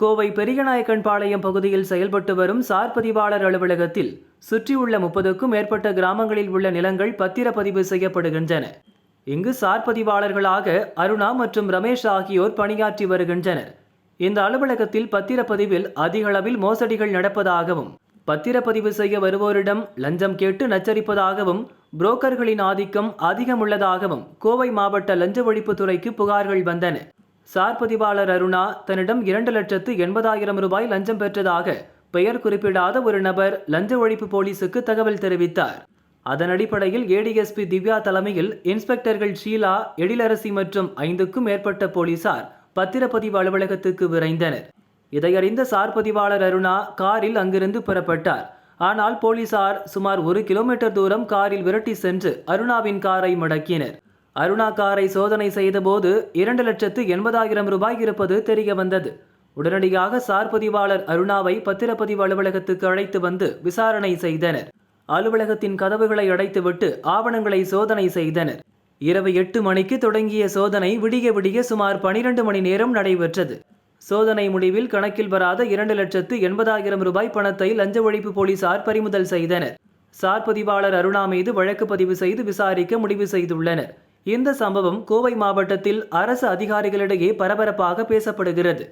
கோவை பெரியநாயக்கன்பாளையம் பகுதியில் செயல்பட்டு வரும் சார் பதிவாளர் அலுவலகத்தில் சுற்றியுள்ள முப்பதுக்கும் மேற்பட்ட கிராமங்களில் உள்ள நிலங்கள் பத்திரப்பதிவு செய்யப்படுகின்றன. இங்கு சார் பதிவாளர்களாக அருணா மற்றும் ரமேஷ் ஆகியோர் பணியாற்றி வருகின்றனர். இந்த அலுவலகத்தில் பத்திரப்பதிவில் அதிக அளவில் மோசடிகள் நடப்பதாகவும் பத்திரப்பதிவு செய்ய வருவோரிடம் லஞ்சம் கேட்டு நச்சரிப்பதாகவும் புரோக்கர்களின் ஆதிக்கம் அதிகம் உள்ளதாகவும் கோவை மாவட்ட லஞ்ச ஒழிப்புத்துறைக்கு புகார்கள் வந்தன. சார் பதிவாளர் அருணா தன்னிடம் இரண்டு லட்சத்து எண்பதாயிரம் ரூபாய் லஞ்சம் பெற்றதாக பெயர் குறிப்பிடாத ஒரு நபர் லஞ்ச ஒழிப்பு போலீசுக்கு தகவல் தெரிவித்தார். அதன் அடிப்படையில் ஏடிஎஸ்பி திவ்யா தலைமையில் இன்ஸ்பெக்டர்கள் ஷீலா எழிலரசி மற்றும் ஐந்துக்கும் மேற்பட்ட போலீசார் பத்திரப்பதிவு அலுவலகத்துக்கு விரைந்தனர். இதையறிந்த சார் பதிவாளர் அருணா காரில் அங்கிருந்து புறப்பட்டார். ஆனால் போலீசார் சுமார் ஒரு கிலோமீட்டர் தூரம் காரில் விரட்டி சென்று அருணாவின் காரை முடக்கினர். அருணா காரை சோதனை செய்தபோது இரண்டு லட்சத்து எண்பதாயிரம் ரூபாய் இருப்பது தெரிய வந்தது உடனடியாக சார் பதிவாளர் அருணாவை பத்திரப்பதிவு அலுவலகத்துக்கு அழைத்து வந்து விசாரணை செய்தனர். அலுவலகத்தின் கதவுகளை அடைத்துவிட்டு ஆவணங்களை சோதனை செய்தனர். இரவு எட்டு மணிக்கு தொடங்கிய சோதனை விடிய விடிய சுமார் பனிரெண்டு மணி நேரம் நடைபெற்றது. சோதனை முடிவில் கணக்கில் வராத இரண்டு லட்சத்து எண்பதாயிரம் ரூபாய் பணத்தை லஞ்ச ஒழிப்பு போலீசார் பறிமுதல் செய்தனர். சார் பதிவாளர் அருணா மீது வழக்கு பதிவு செய்து விசாரிக்க முடிவு செய்துள்ளனர். இந்த சம்பவம் கோவை மாவட்டத்தில் அரசு அதிகாரிகளிடையே பரபரப்பாக பேசப்படுகிறது.